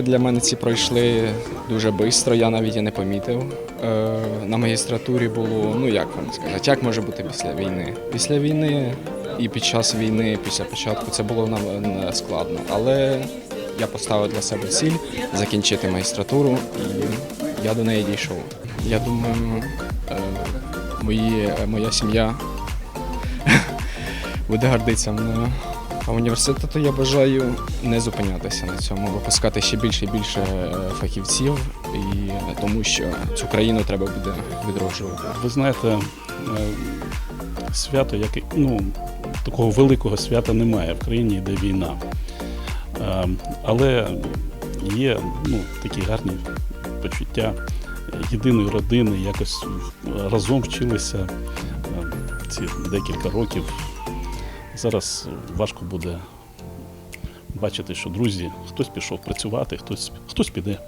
Три роки для мене ці пройшли дуже швидко, я навіть і не помітив. Е, На магістратурі було, ну як вам сказати, як може бути після війни? Після війни і під час війни, після початку це було нам е, складно. Але я поставив для себе ціль закінчити магістратуру і я до неї дійшов. Я думаю, е, мої, моя сім'я буде гордитися мною. А університету я бажаю не зупинятися на цьому, випускати ще більше і більше е, фахівців, і тому що цю країну треба буде відроджувати. Ви знаєте, е, свято, яке, ну, такого великого свята немає в країні, йде війна. Е, Але є ну, такі гарні почуття єдиної родини, якось разом вчилися ці декілька років. Зараз важко буде бачити, що друзі, хтось пішов працювати, хтось, хтось піде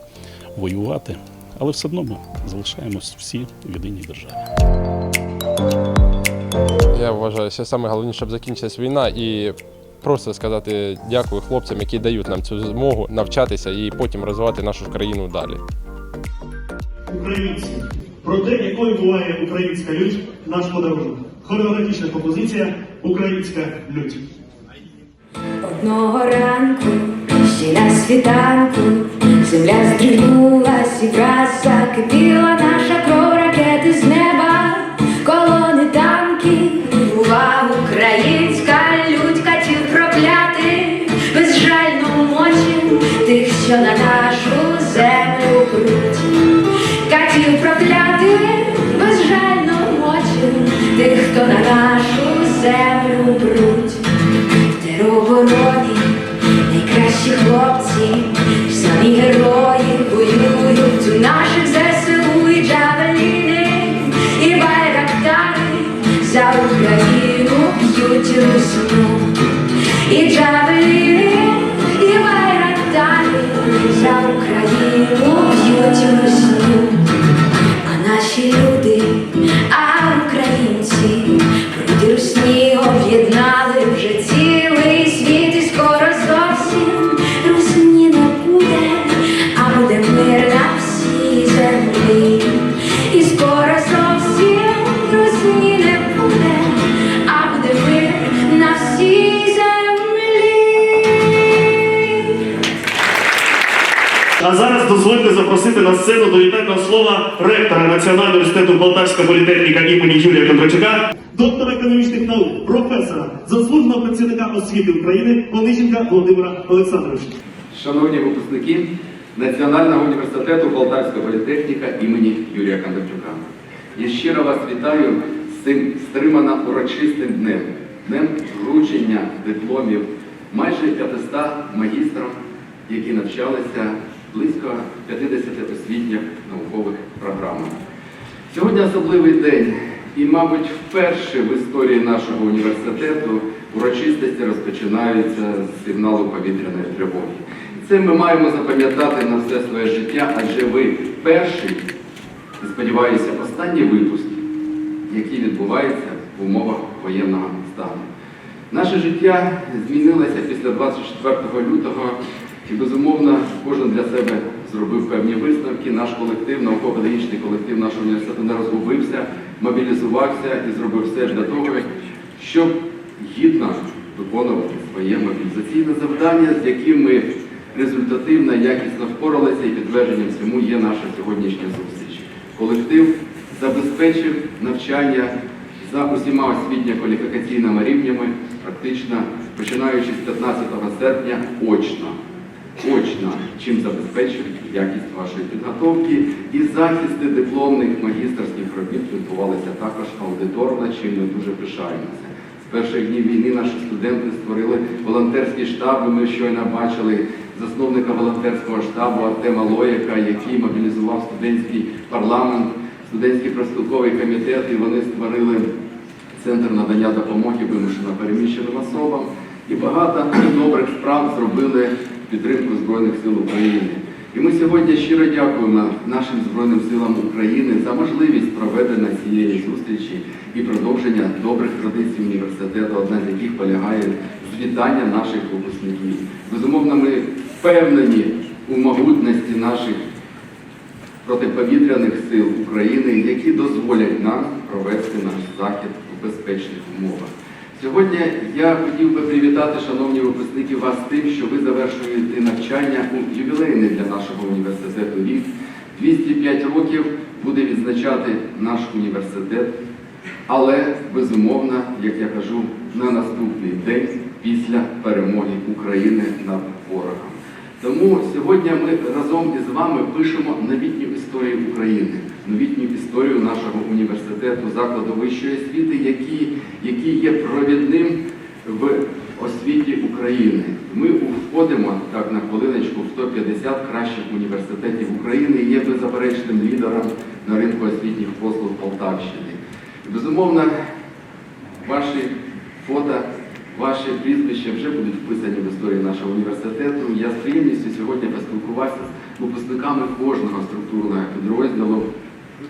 воювати, але все одно ми залишаємось всі в єдиній державі. Я вважаю, що саме головне, щоб закінчилась війна і просто сказати дякую хлопцям, які дають нам цю змогу навчатися і потім розвивати нашу країну далі. українці. Про те, якою буває українська лють, наш подарунок. Хореографічна композиція Українська людь. Одного ранку, ще на світанку, земля здригнулась і враз закипіла наша Україну б'ють русню. Запросити на сцену до слова ректора Національного університету Полтавська політехніка імені Юрія Кондрачука, доктора економічних наук, професора, заслуженого працівника освіти України Онищенка Володимира Олександровича. Шановні випускники Національного університету Полтавська політехніка імені Юрія Кондратюка. Я щиро вас вітаю з цим стримано урочистим днем, днем вручення дипломів майже 500 магістрам, які навчалися близько 50 освітніх наукових програмах. Сьогодні особливий день, і, мабуть, вперше в історії нашого університету урочистості розпочинаються з сигналу повітряної тривоги. Це ми маємо запам'ятати на все своє життя, адже ви перший, сподіваюся, останній випуск, який відбувається в умовах воєнного стану. Наше життя змінилося після 24 лютого, і безумовно кожен для себе зробив певні висновки. Наш колектив, науково-педагогічний колектив нашого університету не розгубився, мобілізувався і зробив все для того, щоб гідно виконувати своє мобілізаційне завдання, з яким ми результативно, якісно впоралися, і підтвердженням цьому є наша сьогоднішня зустріч. Колектив забезпечив навчання за усіма освітньо-кваліфікаційними рівнями, практично починаючи з 15 серпня очно. Очно, чим забезпечив якість вашої підготовки. І захисти дипломних магістерських робіт відбувалися також аудиторно, чим ми дуже пишаємося. З перших днів війни наші студенти створили волонтерські штаби. Ми щойно бачили засновника волонтерського штабу Артема Лоєка, який мобілізував студентський парламент, студентський профспілковий комітет, і вони створили центр надання допомоги вимушено переміщеним особам. І багато добрих справ зробили підтримку Збройних сил України. І ми сьогодні щиро дякуємо нашим Збройним силам України за можливість проведення цієї зустрічі і продовження добрих традицій університету, одна з яких полягає з вітання наших випускників. Безумовно, ми впевнені у могутності наших протиповітряних сил України, які дозволять нам провести наш захід у безпечних умовах. Сьогодні я хотів би привітати, шановні випускники, вас з тим, що ви завершуєте навчання у ювілейний для нашого університету рік. 205 років буде відзначати наш університет, але безумовно, як я кажу, на наступний день після перемоги України над ворогом. Тому сьогодні ми разом із вами пишемо новітню історію України, новітню історію нашого університету, закладу вищої освіти, який, який є провідним в освіті України. Ми входимо так на хвилиночку в 150 кращих університетів України і є беззаперечним лідером на ринку освітніх послуг Полтавщини. Безумовно, ваші фото, ваші прізвища вже будуть вписані в історію нашого університету. Я з приємністю сьогодні поспілкувався з випускниками кожного структурного підрозділу.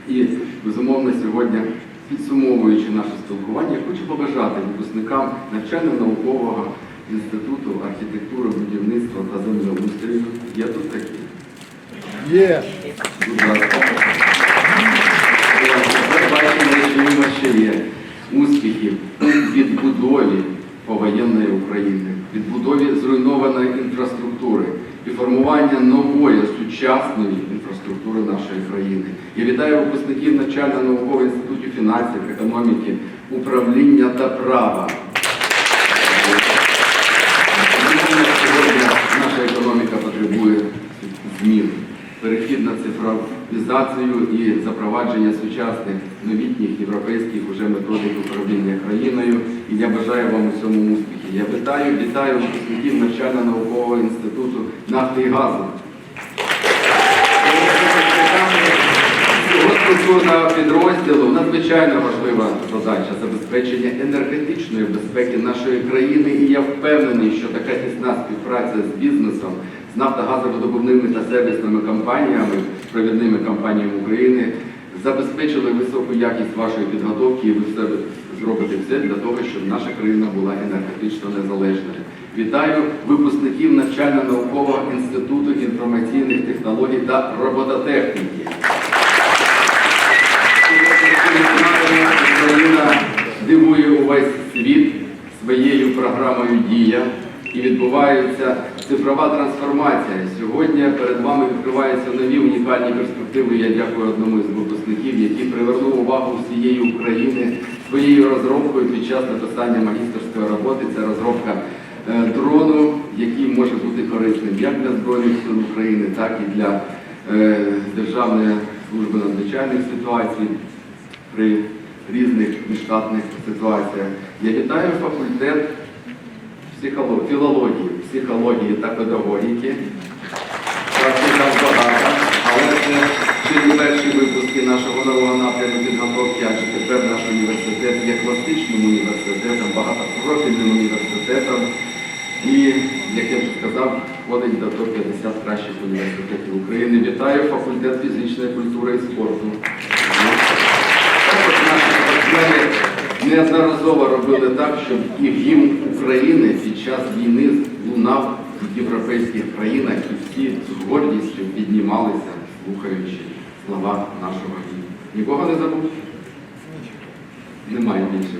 І, безумовно, сьогодні, підсумовуючи наше спілкування, хочу побажати випускникам навчально-наукового інституту архітектури, будівництва та землеустрою. Я тут такий. Є. Будь ласка. Бачимо, що ще є успіхів у відбудові повоєнної України, відбудові зруйнованої інфраструктури і формування нової сучасної інфраструктури нашої країни. Я вітаю випускників навчально-наукового інституту фінансів, економіки, управління та права. Сьогодні наша економіка потребує змін. Перехід на цифровізацію і запровадження сучасних новітніх європейських уже методик управління країною. І я бажаю вам у цьому успіхів. Я вітаю, вітаю випускників навчально-наукового інституту нафти і газу. Структурного підрозділу надзвичайно важлива задача забезпечення енергетичної безпеки нашої країни. І я впевнений, що така тісна співпраця з бізнесом, з нафтогазовидобувними та сервісними компаніями, провідними компаніями України забезпечили високу якість вашої підготовки, і ви все зробите все для того, щоб наша країна була енергетично незалежною. Вітаю випускників навчально-наукового інституту інформаційних технологій та робототехніки. Україна дивує увесь світ своєю програмою Дія і відбувається цифрова трансформація. Сьогодні перед вами відкриваються нові унікальні перспективи. Я дякую одному із випускників, який привернув увагу всієї України своєю розробкою під час написання магістерської роботи. Це розробка е, дрону, який може бути корисним як для Збройних сил України, так і для е, Державної служби надзвичайних ситуацій при різних міжштатних ситуаціях. Я вітаю факультет психоло- філології, психології та педагогіки. Працює там багато, але це ще не перші випуски нашого нового напряму підготовки, адже тепер наш університет є класичним університетом, багатопрофільним університетом. І, як я вже сказав, входить до топ-50 кращих університетів України. Вітаю факультет фізичної культури і спорту. Також наші партнери неодноразово робили так, щоб і гімн України під час війни лунав в європейських країнах, і всі з гордістю піднімалися, слухаючи слова нашого гімну. Нікого не забув? Немає більше.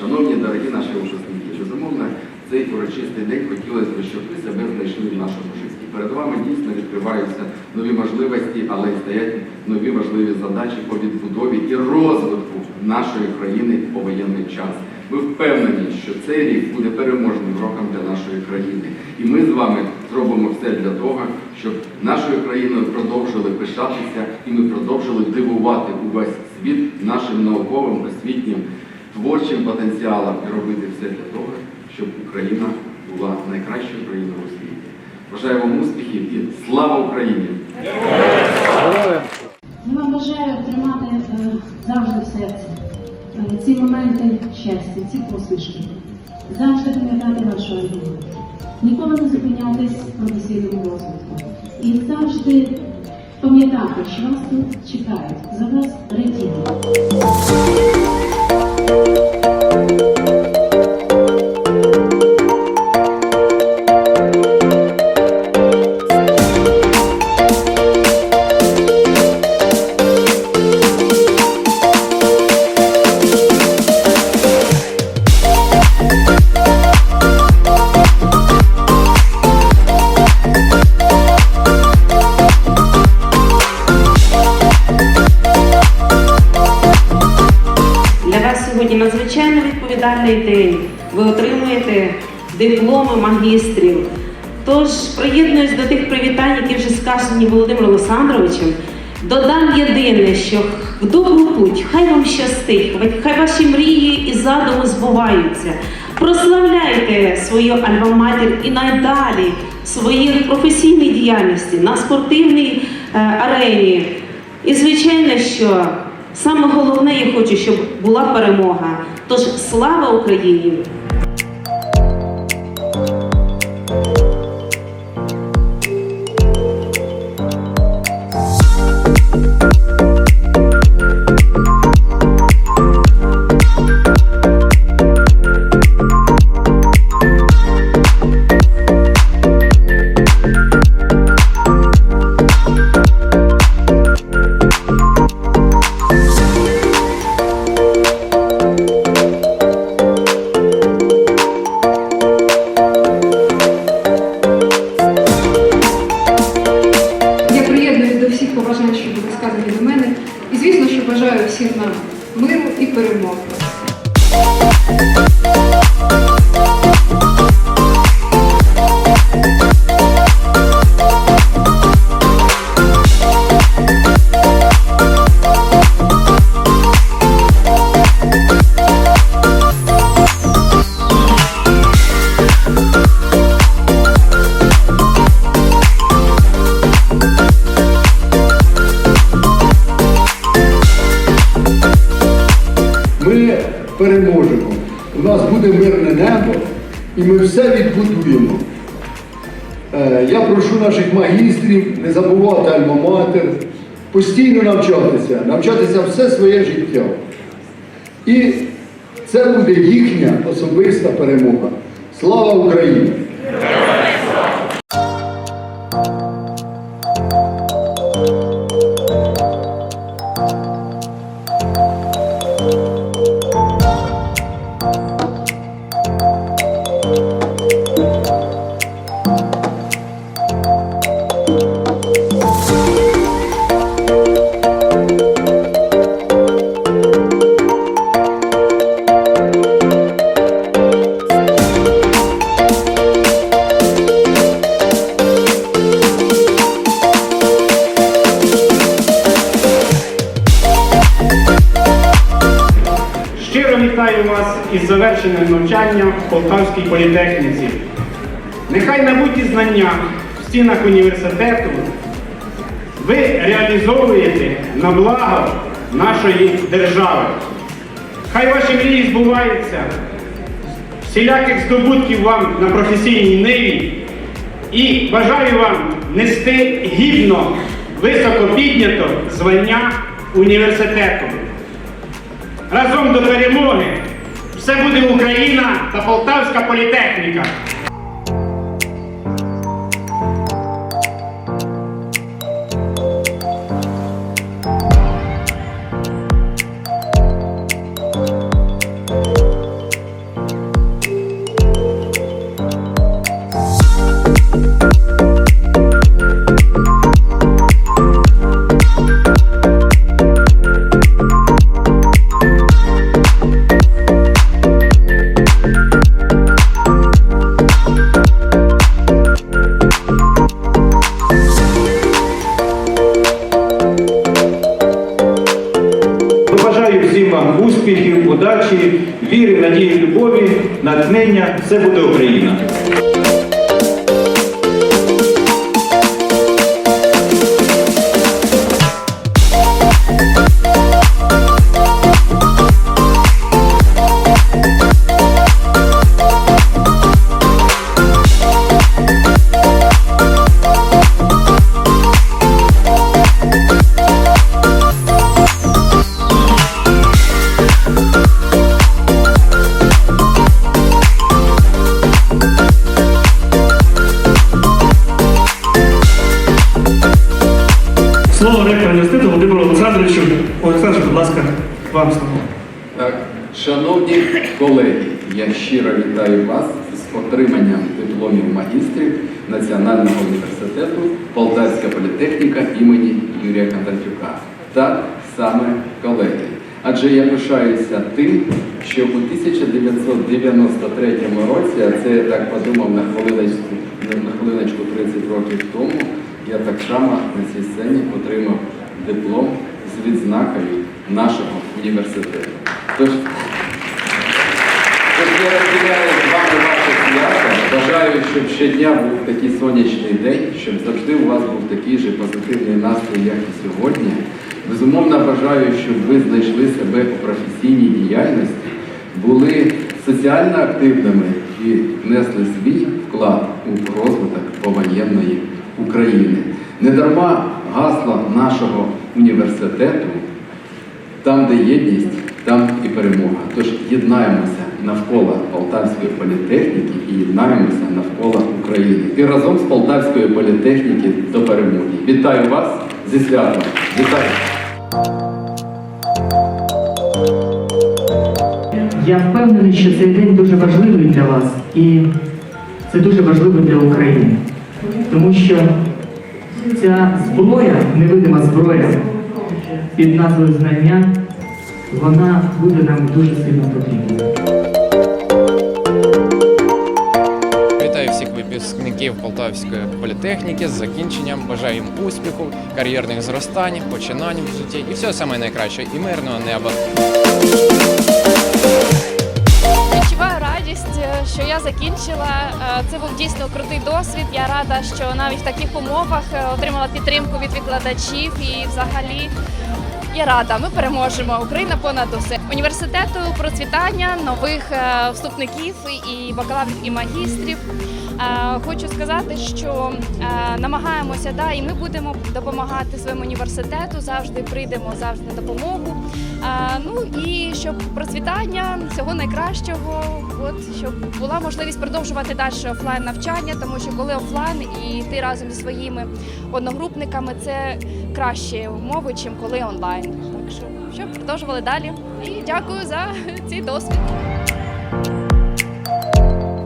Шановні, дорогі наші випускники, безумовно, цей урочистий день хотілося б, щоб ви себе знайшли в нашому житті. Перед вами дійсно відкриваються нові можливості, але й стоять нові важливі задачі по відбудові і розвитку нашої країни в повоєнний час. Ми впевнені, що цей рік буде переможним роком для нашої країни. І ми з вами зробимо все для того, щоб нашою країною продовжили пишатися і ми продовжили дивувати увесь світ нашим науковим, освітнім, творчим потенціалом і робити все для того, щоб Україна була найкращою країною у світі. Бажаю вам успіхів і слава Україні! Я вам бажаю тримати е, завжди в серці е, ці моменти щастя, ці посмішки. Завжди пам'ятати вашу родину. Ніколи не зупинятись в професійному розвитку. І завжди пам'ятати, що вас тут чекають, за вас радіють. Дипломи магістрів. Тож приєднуюсь до тих привітань, які вже сказані Володимиром Олександровичем. Додам єдине, що в добру путь, хай вам щастить, хай ваші мрії і задуми збуваються. Прославляйте свою альма-матір і надалі в своїй професійній діяльності на спортивній е, арені. І звичайно, що саме головне я хочу, щоб була перемога. Тож слава Україні! Бажаю всім переможемо. У нас буде мирне небо і ми все відбудуємо. Е, Я прошу наших магістрів не забувати альма-матер, постійно навчатися, навчатися все своє життя. І це буде їхня особиста перемога. Слава Україні! Полтавській політехніці. Нехай набуті знання в стінах університету ви реалізовуєте на благо нашої держави. Хай ваші мрії збуваються, всіляких здобутків вам на професійній ниві і бажаю вам нести гідно, високо піднято звання університету. Разом до перемоги все буде Україна та Полтавська політехніка. З дипломів магістрів Національного університету Полтавська політехніка імені Юрія Кондратюка. Так саме колеги. Адже я пишаюся тим, що у 1993 році, а це я так подумав на хвилиночку, на хвилиночку 30 років тому, я так само на цій сцені отримав диплом з відзнакою нашого університету. Тож, Тож я розділяю з вами ваше свято. Бажаю, щоб щодня був такий сонячний день, щоб завжди у вас був такий же позитивний настрій, як і сьогодні. Безумовно, бажаю, щоб ви знайшли себе у професійній діяльності, були соціально активними і внесли свій вклад у розвиток повоєнної України. Недарма гасло нашого університету там, де єдність, там і перемога. Тож єднаємося навколо Полтавської політехніки і єднаємося навколо України. І разом з Полтавської політехніки до перемоги. Вітаю вас зі святом! Вітаю! Я впевнений, що цей день дуже важливий для вас і це дуже важливо для України. Тому що ця зброя, невидима зброя під назвою знання, вона буде нам дуже сильно потрібна. Випускників Полтавської політехніки з закінченням. Бажаю їм успіху, кар'єрних зростань, починань в житті і все саме найкраще і мирного неба. Радість, е, що я закінчила. Е, Це був дійсно крутий досвід. Я рада, що навіть в таких умовах е, отримала підтримку від викладачів і взагалі. Я рада, ми переможемо. Україна понад усе. Університету процвітання, нових вступників і бакалаврів, і магістрів. Хочу сказати, що намагаємося, да, і ми будемо допомагати своєму університету. Завжди прийдемо завжди на допомогу. Ну і щоб процвітання всього найкращого, от щоб була можливість продовжувати далі офлайн навчання, тому що коли офлайн і ти разом зі своїми одногрупниками, це кращі умови, чим коли онлайн. Так що щоб продовжували далі. І дякую за цей досвід.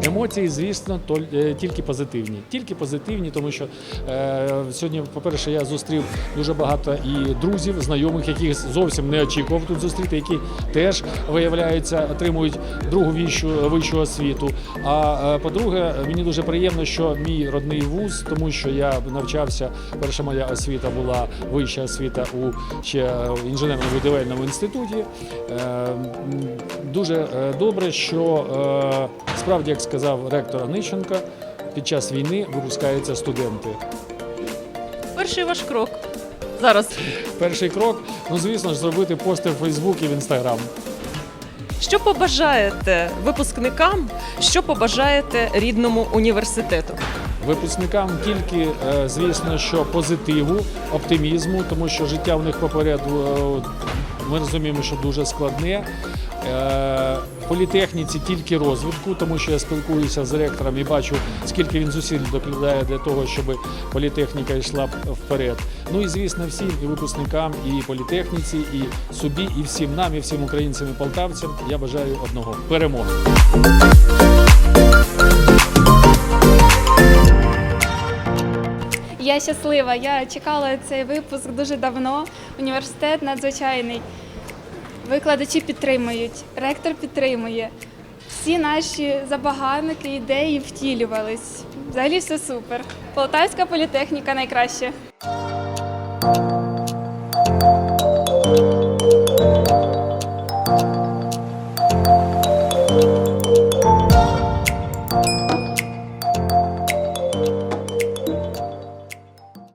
Емоції, звісно, е, тільки позитивні. Тільки позитивні, тому що е, сьогодні, по-перше, я зустрів дуже багато і друзів, знайомих, яких зовсім не очікував тут зустріти, які теж виявляються, отримують другу вищу, вищу освіту. А е, по-друге, мені дуже приємно, що мій родний вуз, тому що я навчався. Перша моя освіта була вища освіта у ще інженерно-будівельному інституті. Е, Дуже е, добре, що е, справді, як сказав ректор Онищенко, під час війни випускаються студенти. Перший ваш крок зараз. Перший крок, ну звісно ж, зробити пости в Фейсбук і в Інстаграм. Що побажаєте випускникам? Що побажаєте рідному університету? Випускникам тільки, е, звісно, що позитиву, оптимізму, тому що життя в них попереду е, ми розуміємо, що дуже складне. Політехніці тільки розвитку, тому що я спілкуюся з ректором і бачу, скільки він зусиль докладає для того, щоб політехніка йшла вперед. Ну і звісно, всім і випускникам, і політехніці, і собі, і всім нам, і всім українцям і полтавцям я бажаю одного перемоги. Я щаслива. Я чекала цей випуск дуже давно. Університет надзвичайний. Викладачі підтримують, ректор підтримує. Всі наші забаганки, ідеї втілювались. Взагалі все супер. Полтавська політехніка найкраще.